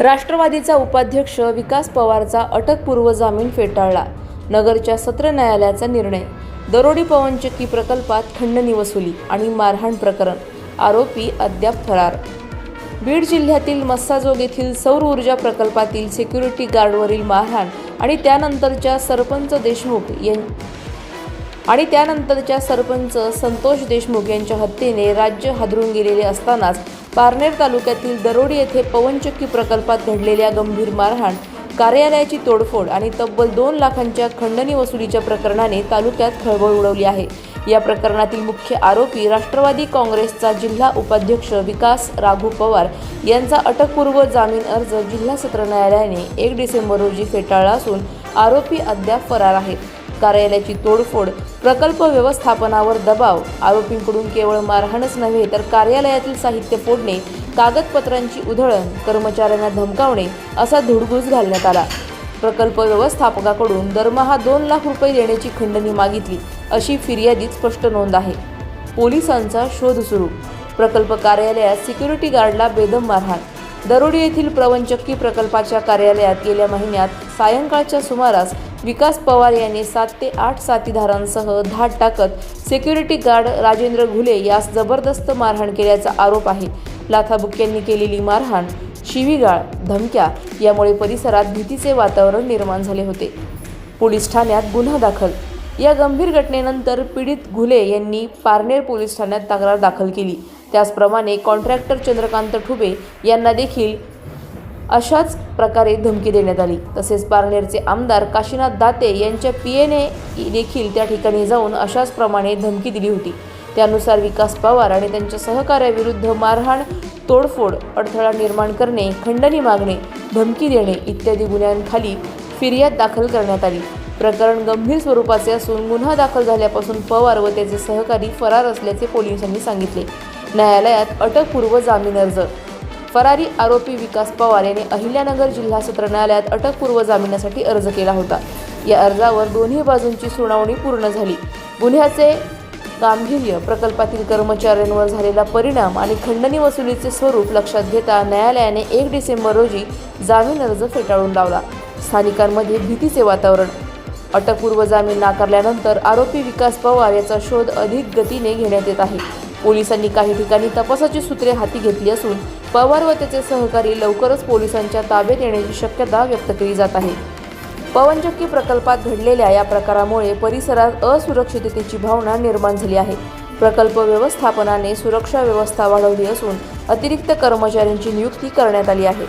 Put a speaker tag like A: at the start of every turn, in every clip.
A: राष्ट्रवादीचा उपाध्यक्ष विकास पवारचा अटकपूर्व जामीन फेटाळला. नगरच्या सत्र न्यायालयाचा निर्णय. दरोडी पवनचक्की प्रकल्पात खंडणी वसुली आणि मारहाण प्रकरण आरोपी अद्याप फरार. बीड जिल्ह्यातील मस्साजोग येथील सौर ऊर्जा प्रकल्पातील सिक्युरिटी गार्डवरील मारहाण आणि त्यानंतरच्या सरपंच देशमुख यां आणि त्यानंतरच्या सरपंच संतोष देशमुख यांच्या हत्येने राज्य हादरून गेलेले असतानाच पारनेर तालुक्यातील दरोडी येथे पवनचक्की प्रकल्पात घडलेल्या गंभीर मारहाण कार्यालयाची तोडफोड आणि तब्बल दोन लाखांच्या खंडणी वसुलीच्या प्रकरणाने तालुक्यात खळबळ उडवली आहे. या प्रकरणातील मुख्य आरोपी राष्ट्रवादी काँग्रेसचा जिल्हा उपाध्यक्ष विकास राघू पवार यांचा अटकपूर्व जामीन अर्ज जिल्हा सत्र न्यायालयाने एक डिसेंबर रोजी फेटाळला असून आरोपी अद्याप फरार आहेत कार्यालयाची तोडफोड प्रकल्प व्यवस्थापनावर दबाव आरोपींकडून केवळ मारहाणच नव्हे तर कार्यालयातील साहित्य फोडणे कागदपत्रांची उधळण कर्मचाऱ्यांना धमकावणे असा धुडगूस घालण्यात आला. प्रकल्प व्यवस्थापकाकडून दरमहा दोन लाख रुपये देण्याची खंडणी मागितली अशी फिर्यादीत स्पष्ट नोंद आहे. पोलिसांचा शोध सुरू. प्रकल्प कार्यालयात सिक्युरिटी गार्डला बेदम मारहाण. दरोडी येथील प्रवंचक्की प्रकल्पाच्या कार्यालयात गेल्या महिन्यात सायंकाळच्या सुमारास विकास पवार यांनी सात ते आठ साथीदारांसह धाड टाकत सिक्युरिटी गार्ड राजेंद्र घुले यास जबरदस्त मारहाण केल्याचा आरोप आहे. लाथाबुक्यांनी केलेली मारहाण शिवीगाळ धमक्या यामुळे परिसरात भीतीचे वातावरण निर्माण झाले होते. पोलीस ठाण्यात गुन्हा दाखल. या गंभीर घटनेनंतर पीडित घुले यांनी पारनेर पोलीस ठाण्यात तक्रार दाखल केली. त्याचप्रमाणे कॉन्ट्रॅक्टर चंद्रकांत ठुबे यांना देखील अशाच प्रकारे धमकी देण्यात आली. तसेच पारनेरचे आमदार काशीनाथ दाते यांच्या पी एन ए देखील त्या ठिकाणी जाऊन अशाच प्रमाणे धमकी दिली होती. त्यानुसार विकास पवार आणि त्यांच्या सहकार्याविरुद्ध मारहाण तोडफोड अडथळा निर्माण करणे खंडणी मागणे धमकी देणे इत्यादी गुन्ह्यांखाली फिर्याद दाखल करण्यात आली. प्रकरण गंभीर स्वरूपाचे असून गुन्हा दाखल झाल्यापासून पवार व त्याचे सहकारी फरार असल्याचे पोलिसांनी सांगितले. न्यायालयात अटकपूर्व जामीन अर्ज फरारी आरोपी विकास पवार यांनी अहिल्यानगर जिल्हा सत्र न्यायालयात अटकपूर्व जामिनासाठी अर्ज केला होता. या अर्जावर दोन्ही बाजूंची सुनावणी पूर्ण झाली. गुन्ह्याचे गांभीर्य प्रकल्पातील कर्मचाऱ्यांवर झालेला परिणाम आणि खंडणी वसुलीचे स्वरूप लक्षात घेता न्यायालयाने एक डिसेंबर रोजी जामीन अर्ज फेटाळून लावला. स्थानिकांमध्ये भीतीचे वातावरण. अटकपूर्व जामीन नाकारल्यानंतर आरोपी विकास पवार याचा शोध अधिक गतीने घेण्यात येत आहे. पोलिसांनी काही ठिकाणी तपासाची सूत्रे हाती घेतली असून पवार व त्याचे सहकारी लवकरच पोलिसांच्या ताब्यात येण्याची शक्यता व्यक्त केली जात आहे. पवनचक्की प्रकल्पात घडलेल्या या प्रकारामुळे परिसरात असुरक्षिततेची भावना निर्माण झाली आहे. प्रकल्प व्यवस्थापनाने सुरक्षा व्यवस्था वाढवली असून अतिरिक्त कर्मचाऱ्यांची नियुक्ती करण्यात आली आहे.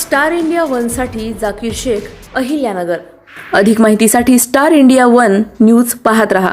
A: स्टार इंडिया वनसाठी जाकीर शेख अहिल्यानगर. अधिक माहितीसाठी स्टार इंडिया वन न्यूज पाहत रहा.